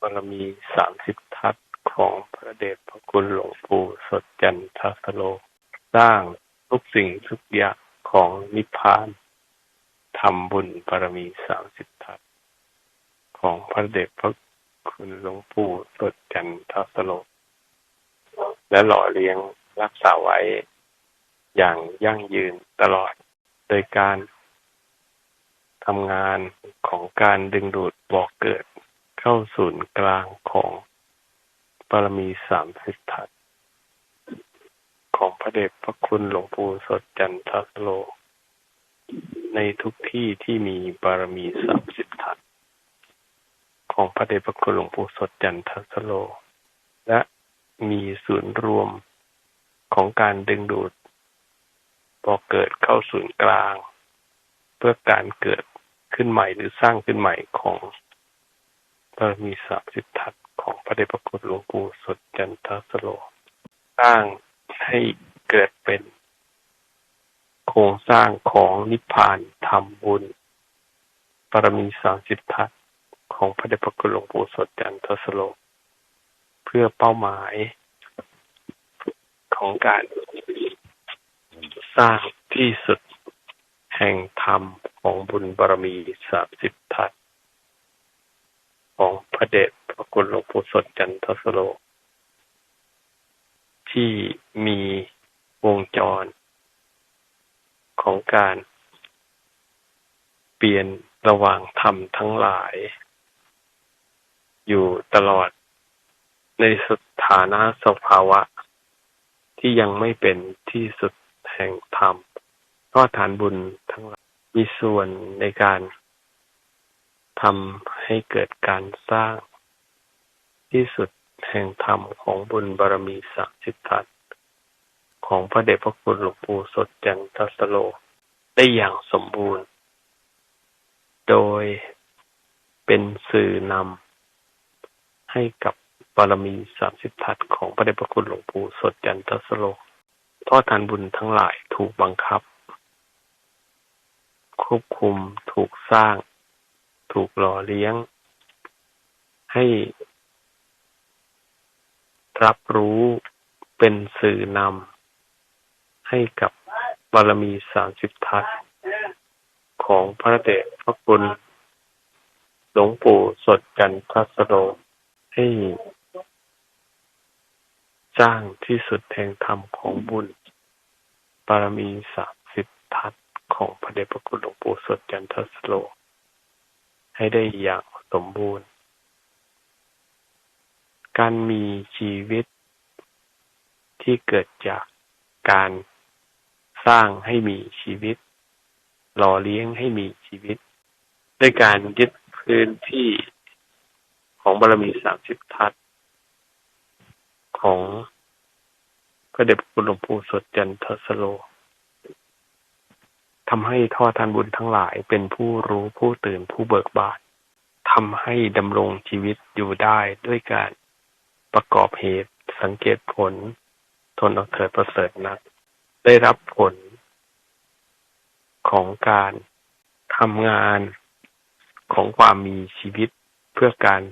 บารมีสามสิบทัศของพระเดชพระคุณหลวงปู่สดจันทสโล สร้างทุกสิ่งทุกอย่างของนิพพานทำบุญบารมีสามสิบทัศของพระเดชพระคุณหลวงปู่สดจันทสโล และหล่อเลี้ยงรักษาไว้อย่างยั่งยืนตลอดโดยการทำงานของการดึงดูดบอกเกิด เข้าศูนย์กลางของบารมีสามสิบทัศของพระเดชพระคุณหลวงปู่สดจันทสโล ในทุกที่ที่มีบารมีสามสิบทัศของพระเดชพระคุณหลวงปู่สดจันทสโล และมีศูนย์รวมของการดึงดูดบอเกิดเข้าศูนย์กลาง เพื่อการเกิดขึ้นใหม่หรือสร้างขึ้นใหม่ของ บารมีสามสิบทัศของพระเดชพระคุณหลวงปู่สดจันทสโล สร้างให้เกิดเป็นโครงสร้างของนิพพานธรรมบุญบารมีสามสิบทัศของพระเดชพระคุณหลวงปู่สดจันทสโล เพื่อเป้าหมายของการสร้างที่สุดแห่งธรรมของบุญบารมีสามสิบทัศ ของพระเดชพระคุณหลวงปู่สดจันทสโล ที่มีวงจร ของการเปลี่ยนระหว่างธรรมทั้งหลาย อยู่ตลอดในสถานะสภาวะ ที่ยังไม่เป็นที่สุดแห่งธรรมทอฐานบุญทั้งหลายมีส่วนในการ ทำให้เกิดการสร้าง ที่สุดแห่งธรรมของบุญบารมีสักสิทธัตของพระเดชพระคุณหลวงปู่สดจันทสโล ได้อย่างสมบูรณ์ โดยเป็นสื่อนำให้กับบารมีสามสิบทัศของพระเดชพระคุณหลวงปู่สดจันทสโลทอดทานบุญทั้งหลายถูกบังคับ ควบคุมถูกสร้าง ถูกหล่อเลี้ยง ให้รับรู้เป็นสื่อนำให้กับบารมีสามสิบทัศของพระเดชพระคุณหลวงปู่สดจันทสโรให้สร้างที่สุดแห่งธรรมของบุญบารมีสามสิบทัศของพระเดชพระคุณหลวงปู่สดจันทสโล ให้ได้อย่างสมบูรณ์ การมีชีวิตที่เกิดจากการสร้างให้มีชีวิต หล่อเลี้ยงให้มีชีวิต ด้วยการยึดพื้นที่ของบารมีสามสิบทัศของพระเดชพระคุณหลวงปู่สดจันทสโล ทำให้ทอดทานบุญทั้งหลายเป็นผู้รู้ผู้ตื่นผู้เบิกบานทำให้ดำรงชีวิตอยู่ได้ด้วยการประกอบเหตุสังเกตผล ทนเอาเถิดประเสริฐนักได้รับผลของการทำงานของความมีชีวิตเพื่อการ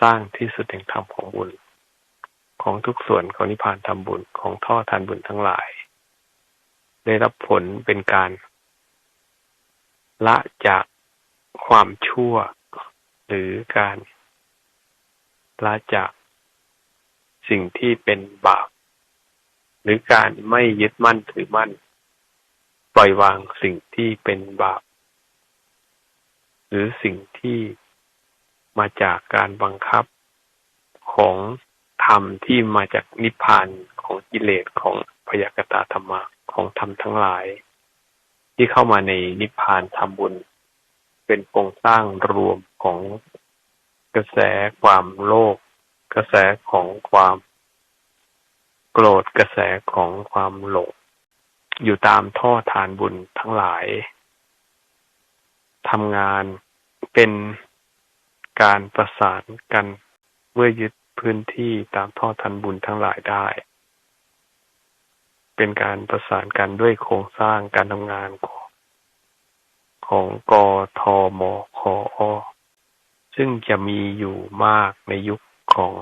สร้างที่สุดแห่งธรรมของบุญ ของทุกส่วนของนิพพานทำบุญของท่อทานบุญทั้งหลาย ได้รับผลเป็นการ ละจากความชั่ว หรือการละจากสิ่งที่เป็นบาป หรือการไม่ยึดมั่นถือมั่น ปล่อยวางสิ่งที่เป็นบาป หรือสิ่งที่มาจากการบังคับของธรรมที่มาจากนิพพานของกิเลสของพยากตาธรรมะของธรรมทั้งหลาย ที่เข้ามาในนิพพานทำบุญ เป็นโครงสร้างรวมของกระแสความโลภกระแสของความโกรธกระแสของความหลงอยู่ตามท่อทานบุญทั้งหลายทำงานเป็นการประสานกันเมื่อยึดพื้นที่ตามท่อทันบุญทั้งหลายได้ เป็นการประสานกันด้วยโครงสร้างการทำงานของของกทมคอ ซึ่งจะมีอยู่มากในยุคของ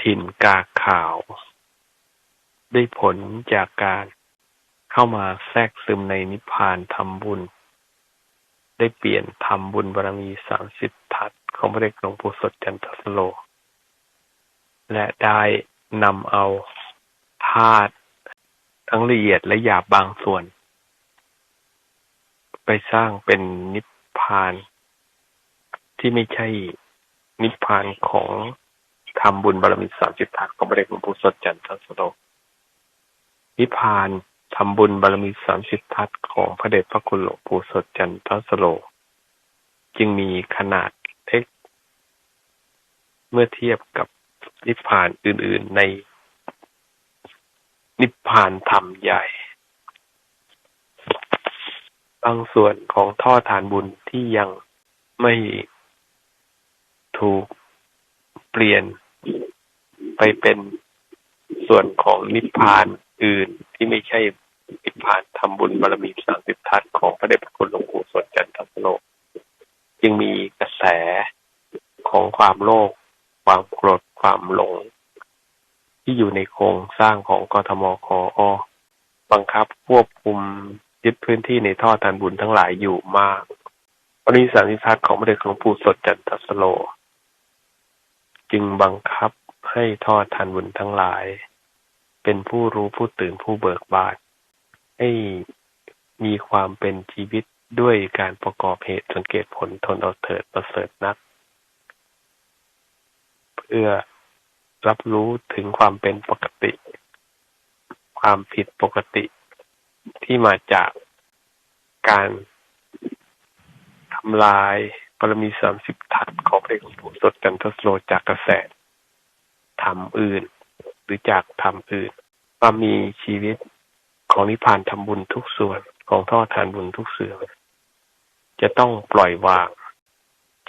ถิ่นกาขาวได้ผลจากการเข้ามาแทรกซึมในนิพพานทำบุญ ได้เปลี่ยนทำบุญบารมีสามสิบทัศของพระเดชหลวงปู่สดจันทสโล และได้นำเอาธาตุ ทั้งละเอียดและหยาบบางส่วน ไปสร้างเป็นนิพพาน ที่ไม่ใช่นิพพานของทำบุญบารมีสามสิบทัศของพระเดชหลวงปู่สดจันทสโลนิพพานทำบุญบารมีสามสิบทัศของพระเดชพระคุณหลวงปู่สดจันทสโล จึงมีขนาดเล็ก เมื่อเทียบกับนิพพานอื่น ๆ ใน นิพพานธรรมใหญ่ บางส่วนของท่อฐานบุญที่ยังไม่ถูกเปลี่ยนไปเป็นส่วนของนิพพานอื่นที่ไม่ใช่นิพพานทำบุญบารมีสามสิบทัศของพระเดชพระคุณหลวงปู่สดจันทสโลจึงมีกระแสของความโลภความโกรธความหลง ที่อยู่ในโครงสร้างของกทมคอ บังคับควบคุมยึดพื้นที่ในท่อทานบุญทั้งหลายอยู่มากบริสารนิทัศของพระเดชหลวงปู่สดจันทสโล จึงบังคับให้ท่อทานบุญทั้งหลาย เป็นผู้รู้ผู้ตื่นผู้เบิกบานให้มีความเป็นชีวิตด้วยการประกอบเหตุสังเกตผลทนเอาเถิดประเสริฐนัก เพื่อ รับรู้ถึงความเป็นปกติ ความผิดปกติที่มาจากการทำลายปรมีสามสิบทัศของพระเอกหลวงปู่สดจันทสโลจากกระแสทำอื่น หรือจากทำอื่นว่ามีชีวิตของนิพพานทำบุญทุกส่วนของท่อทานบุญทุกส่วนจะต้องปล่อยวาง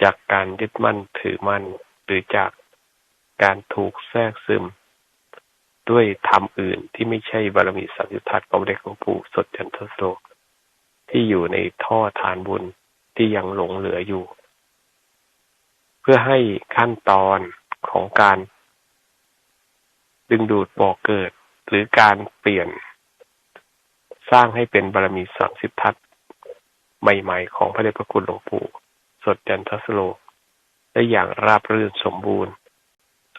จากการยึดมั่นถือมั่นหรือจาก การถูกแทรกซึม ด้วยธรรมอื่นที่ไม่ใช่บารมีสัมยุทธัตของเด็กของปู่สดจันทโสที่อยู่ในท่อทานบุญที่ยังหลงเหลืออยู่ เพื่อให้ขั้นตอนของการ ดึงดูดบ่อเกิด หรือการเปลี่ยน สร้างให้เป็นบารมีสามสิบทัศใหม่ๆ ของพระเดชพระคุณหลวงปู่ สดจันทสโล ได้อย่างราบรื่นสมบูรณ์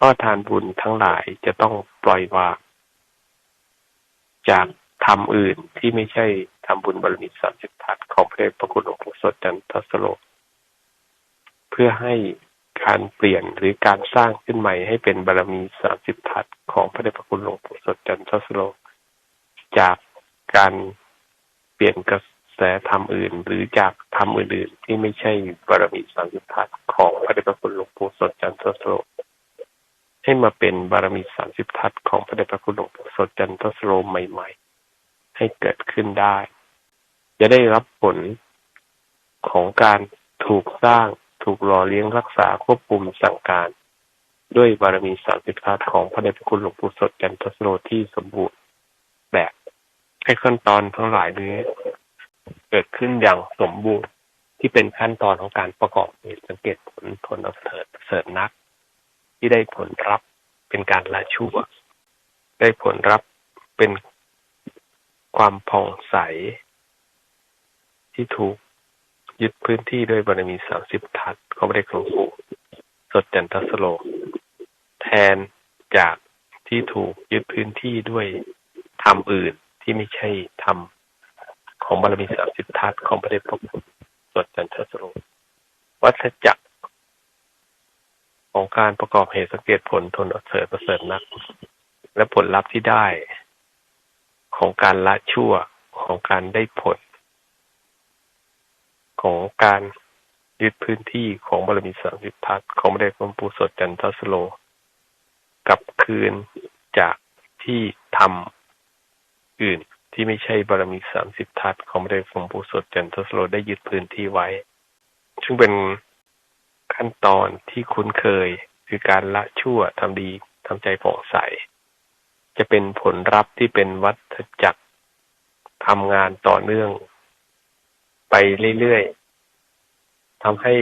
ก็ทานบุญทั้งหลายจะต้องปล่อยวางจากทำอื่นที่ไม่ใช่ทำบุญบารมีสามสิบทัศของพระเดชพระคุณหลวงปู่สดจันทสโลเพื่อให้การเปลี่ยนหรือการสร้างขึ้นใหม่ให้เป็นบารมีสามสิบทัศของพระเดชพระคุณหลวงปู่สดจันทสโลจากการเปลี่ยนกระแสธรรมอื่น หรือจากธรรมอื่นๆที่ไม่ใช่บารมีสามสิบทัศของพระเดชพระคุณหลวงปู่สดจันทสโล ให้มาเป็นบารมีสามสิบทัศของพระเดชพระคุณหลวงปู่สดจันทสโลใหม่ ๆ ให้เกิดขึ้นได้ จะได้รับผลของการถูกสร้างถูกหล่อเลี้ยงรักษาควบคุมสั่งการ ด้วยบารมีสามสิบทัศของพระเดชพระคุณหลวงปู่สดจันทสโลที่สมบูรณ์แบบให้ขั้นตอนทั้งหลายนี้ เกิดขึ้นอย่างสมบูรณ์ที่เป็นขั้นตอนของการประกอบเหตุสังเกตผลทนอเถิดเสริฐนัก ที่ได้ผลรับเป็นการละชั่ว ได้ผลรับเป็นความผ่องใส ที่ถูกยึดพื้นที่ด้วยบารมีสามสิบทัศของพระเดชหลวงปู่สดจันทสโล แทนจากที่ถูกยึดพื้นที่ด้วยธรรมอื่นที่ไม่ใช่ธรรมของบารมีสามสิบทัศของพระเดชพระคุณสดจันทสโล วัฏจักร ของการประกอบเหตุสังเกตผลทนอดเสริฐประเสริฐนัก และผลลัพธ์ที่ได้ ของการละชั่วของการได้ผล ของการยึดพื้นที่ของบารมีสามสิบทัศของพระเดชพระปูสดจันทสโลกลับคืนจากที่ทำอื่นที่ไม่ใช่บารมีสามสิบทัศของพระเดชพระปูสดจันทสโลได้ยึดพื้นที่ไว้ ซึ่งเป็น ขั้นตอนที่คุ้นเคย คือการละชั่วทำดีทำใจผ่องใส จะเป็นผลลัพธ์ที่เป็นวัฏจักรทำงานต่อเนื่อง ไปเรื่อยๆทำให้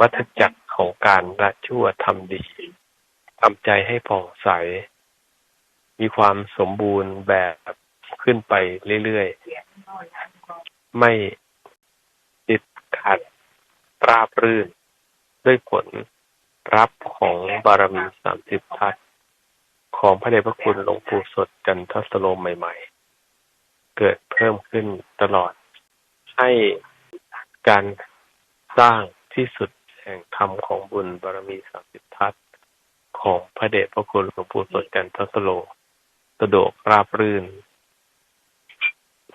วัฏจักรของการละชั่วทำดีทำใจให้ผ่องใส มีความสมบูรณ์แบบขึ้นไปเรื่อยๆ ไม่ติดขัดราบรื่น ด้วยผลรับของบารมีสามสิบทัศของพระเดชพระคุณหลวงปู่สดจันทสโลมใหม่ ๆ เกิดเพิ่มขึ้นตลอด ให้การสร้างที่สุดแห่งธรรมของบุญบารมีสามสิบทัศของพระเดชพระคุณหลวงปู่สดจันทสโลสะดวกราบรื่น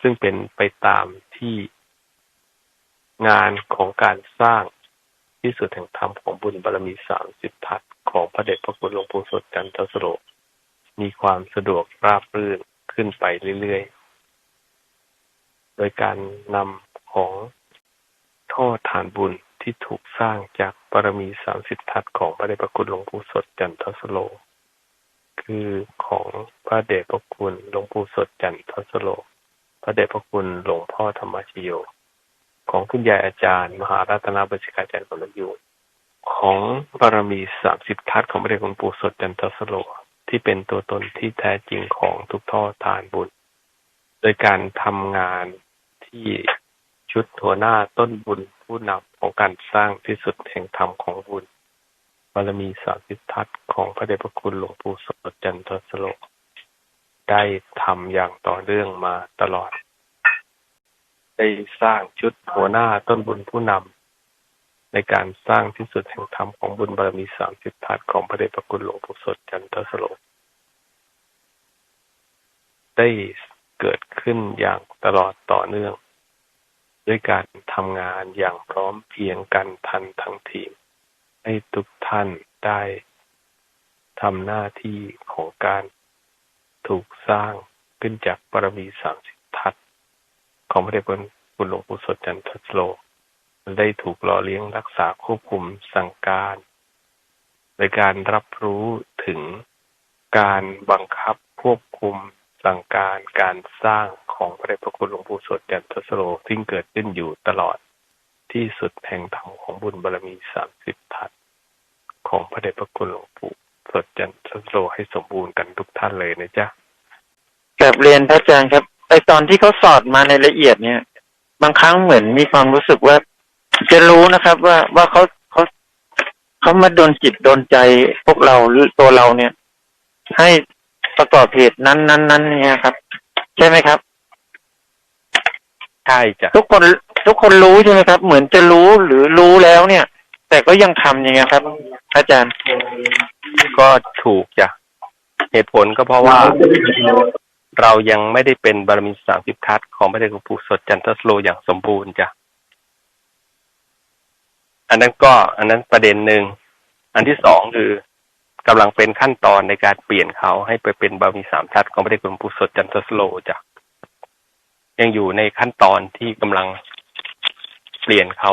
ซึ่งเป็นไปตามที่งานของการสร้าง ที่สุดแห่งธรรมของบุญบารมีสามสิบทัศของพระเดชพระคุณหลวงปู่สดจันทสโลมีความสะดวกราบรื่นขึ้นไปเรื่อยๆ โดยการนำของท่อฐานบุญที่ถูกสร้างจากบารมีสามสิบทัศของพระเดชพระคุณหลวงปู่สดจันทสโล คือของพระเดชพระคุณหลวงปู่สดจันทสโล พระเดชพระคุณหลวงพ่อธรรมชโย ของคุณยายอาจารย์ มหารัตนบัญชกาจารย์ของนยูของบารมีสามสิบทัศของพระเดชคุณปู่สดจันทสโล ที่เป็นตัวตนที่แท้จริงของทุกท่อทานบุญ โดยการทำงานที่ชุดหัวหน้าต้นบุญผู้นำของการสร้างที่สุดแห่งธรรมของบุญบารมีสามสิบทัศของพระเดชพระคุณหลวงปู่สดจันทสโล ได้ทำอย่างต่อเนื่องมาตลอด ได้สร้างชุดหัวหน้าต้นบุญผู้นำในการสร้างที่สุดแห่งธรรมของบุญบารมีสามสิบทัศน์ของพระเดชพระคุณหลวงปู่สดจันทสโลได้เกิดขึ้นอย่างตลอดต่อเนื่อง ด้วยการทำงานอย่างพร้อมเพียงกันทันทั้งทีม ให้ทุกท่านได้ทำหน้าที่ของการถูกสร้างขึ้นจากบารมีสามสิบทัศน์ ของพระเดชพระคุณหลวงปู่สดจันทสโล ได้ถูกหล่อเลี้ยงรักษาควบคุมสั่งการในการรับรู้ถึงการบังคับควบคุมสั่งการการสร้างของพระเดชพระคุณหลวงปู่สดจันทสโลซึ่งเกิดขึ้นอยู่ตลอดที่สุดแห่งธรรมของบุญบารมีสามสิบทัศของพระเดชพระคุณหลวงปู่สดจันทสโลให้สมบูรณ์กันทุกท่านเลยนะจ๊ะกับเรียนพระอาจารย์ครับ อตอนที่เขาสอดมาในละเอียดเนี่ย บางครั้งเหมือนมีความรู้สึกว่า จะรู้นะครับ ว่าว่าเขาเขาเขามาโดนจิตโดนใจพวกเราหรือตัวเราเนี่ย ให้ประกอบเหตุนั้นนั้นนั้นเนี่ยครับ ใช่ไหมครับใช่จ้ะทุกคนทุกคนรู้ใช่ไหมครับ เหมือนจะรู้หรือรู้แล้วเนี่ย แต่ก็ยังทำอย่างเงี้ยครับ อาจารย์ก็ถูกจ้ะเหตุผลก็เพราะว่า เรายังไม่ได้เป็นบารมีสามสิบทัศน์ของพระเดชหลวงปู่สดจันทสโลอย่างสมบูรณ์จ้ะอันนั้นก็ อันนั้นประเด็นหนึ่งอันที่สองคือกำลังเป็นขั้นตอนในการเปลี่ยนเขาให้ไปเป็นบารมีสามทัศน์ของพระเดชหลวงปู่สดจันทสโลจ้ะยังอยู่ในขั้นตอนที่กำลังเปลี่ยนเขา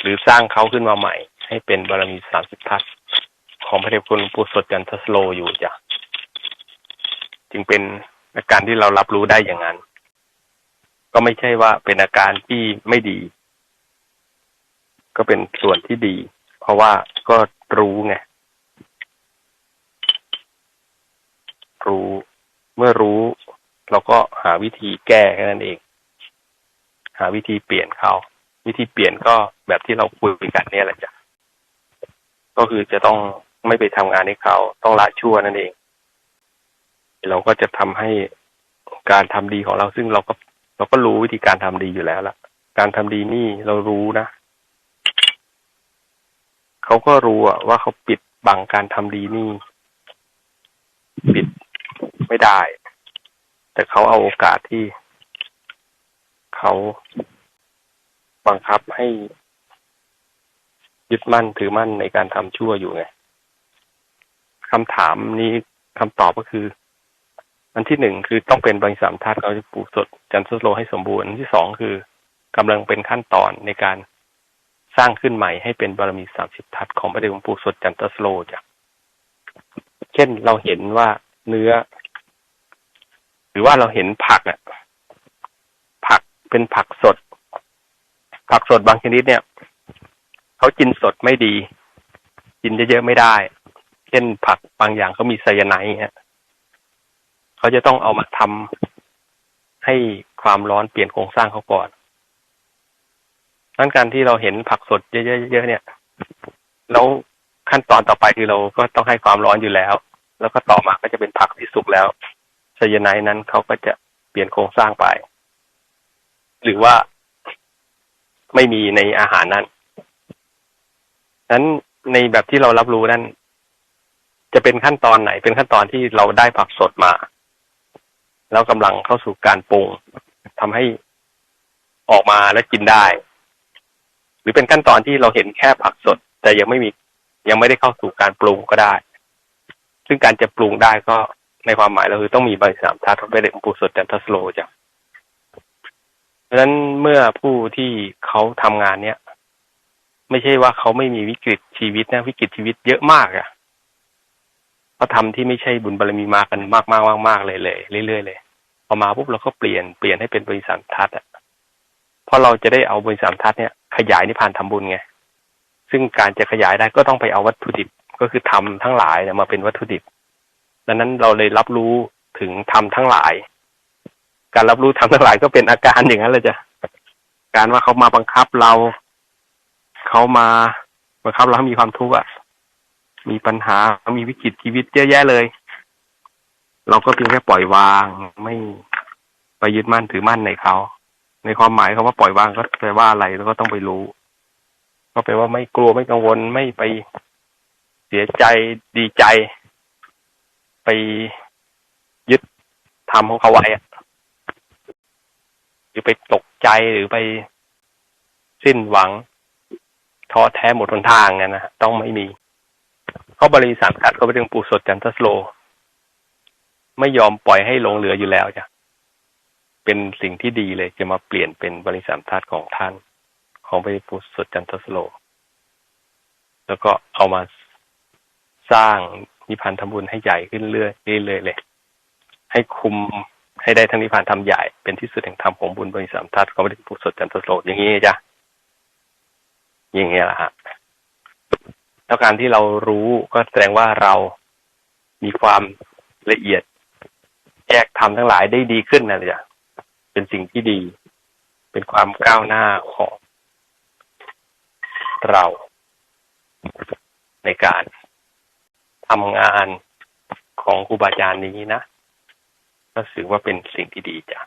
หรือสร้างเขาขึ้นมาใหม่ ให้เป็นบารมีสามสิบทัศของพระเดชคุณปู่สดจันทสโลอยู่จ้ะ จึงเป็นอาการที่เรารับรู้ได้อย่างนั้น ก็ไม่ใช่ว่าเป็นอาการที่ไม่ดี ก็เป็นส่วนที่ดี เพราะว่าก็รู้ไงรู้เมื่อรู้ เราก็หาวิธีแก้แค่นั้นเอง หาวิธีเปลี่ยนเขาวิธีเปลี่ยนก็แบบที่เราคุยกันเนี่ยแหละจ้ะก็คือจะต้องไม่ไปทำงานให้เขาต้องละชั่วนั่นเอง เราก็จะทำให้การทำดีของเราซึ่งเราก็เราก็รู้วิธีการทำดีอยู่แล้วล่ะ การทำดีนี่เรารู้นะเขาก็รู้อะว่าเขาปิดบังการทำดีนี่ ปิดไม่ได้ แต่เขาเอาโอกาสที่เขาบังคับให้ยึดมั่นถือมั่นในการทำชั่วอยู่ไงคำถามนี้คำตอบก็คือ อันที่หนึ่งคือต้องเป็นบริสามธาตุเขาจะปลูกสดจันทรสโลให้สมบูรณ์อันที่สองคือกำลังเป็นขั้นตอนในการสร้างขึ้นใหม่ให้เป็นบารมีสามสิบทัศน์ของพระเดชหลวงปู่สดจันทรสโลจ้ะเช่นเราเห็นว่าเนื้อ หรือว่าเราเห็นผักอะผักเป็นผักสด ผักสดบางชนิดเนี่ยเขากินสดไม่ดี กินเยอะๆไม่ได้ เช่นผักบางอย่างเขามีไซยาไนด์ฮะ เขาจะต้องเอามาทำให้ความร้อนเปลี่ยนโครงสร้างเขาก่อนนั้นการที่เราเห็นผักสดเยอะๆเนี่ย แล้วขั้นตอนต่อไปคือเราก็ต้องให้ความร้อนอยู่แล้ว แล้วก็ต่อมาก็จะเป็นผักที่สุกแล้วไซยาไนนั้นเขาก็จะเปลี่ยนโครงสร้างไป หรือว่าไม่มีในอาหารนั้นนั้นในแบบที่เรารับรู้นั้น จะเป็นขั้นตอนไหน เป็นขั้นตอนที่เราได้ผักสดมา แล้วกำลังเข้าสู่การปรุงทำให้ออกมาและกินได้ หรือเป็นขั้นตอนที่เราเห็นแค่ผักสด แต่ยังไม่มียังไม่ได้เข้าสู่การปรุงก็ได้ ซึ่งการจะปรุงได้ก็ในความหมายเราคือต้องมีใบสามธาตุพระเบญจปูสดจันทสโลจ้ะเพราะฉะนั้นเมื่อผู้ที่เขาทำงานเนี้ยไม่ใช่ว่าเขาไม่มีวิกฤตชีวิตนะวิกฤตชีวิตเยอะมากอะ่ะ เขาทำที่ไม่ใช่บุญบารมีมากันมากมากมากมากเลยเลยเรื่อยๆเลยพอมาปุ๊บเราก็เปลี่ยนเปลี่ยนให้เป็นบริษัททัศน์อะเพราะเราจะได้เอาบริษัททัศน์เนี่ยขยายนิพพานทำบุญไงซึ่งการจะขยายได้ก็ต้องไปเอาวัตถุดิบก็คือทำทั้งหลายเนี่ยมาเป็นวัตถุดิบดังนั้นเราเลยรับรู้ถึงทำทั้งหลาย การรับรู้ทำทั้งหลายก็เป็นอาการอย่างนั้นเลยจ้ะการว่าเขามาบังคับเรา เขามาบังคับเราให้มีความทุกข์อะ มีปัญหา มีวิกฤตชีวิตเยอะแยะเลย เราก็เพียงแค่ปล่อยวางไม่ไปยึดมั่นถือมั่นในเขา ในความหมายคำว่าปล่อยวางก็แปลว่าอะไรแล้วก็ต้องไปรู้ ก็แปลว่าไม่กลัวไม่กังวลไม่ไปเสียใจดีใจ ไปยึดทำของเขาไว้อะหรือไปตกใจหรือไปสิ้นหวังท้อแท้หมดหนทางเนี่ยนะต้องไม่มี เขาบริสามขัดเขาไปถึงปู่สดจันทสโล ไม่ยอมปล่อยให้หลงเหลืออยู่แล้วจ้ะเป็นสิ่งที่ดีเลยจะมาเปลี่ยนเป็นบริสามธาตุของท่าน ของพระปู่สดจันทสโล แล้วก็เอามาสร้างนิพพานธรรมบุญให้ใหญ่ขึ้นเรื่อยๆเลยเลย ให้คุมให้ได้ทั้งนิพพานธรรมใหญ่เป็นที่สุดแห่งธรรมของบุญบริสามธาตุของพระปู่สดจันทสโล อย่างนี้จ้ะอย่างเงี้ยแหละฮะ แล้วการที่เรารู้ก็แสดงว่าเรามีความละเอียด แยกธรรมทั้งหลายได้ดีขึ้นนะจ๊ะเป็นสิ่งที่ดี เป็นความก้าวหน้าของเราในการทำงานของครูบาอาจารย์นี้นะก็ถือว่าเป็นสิ่งที่ดีจ้ะ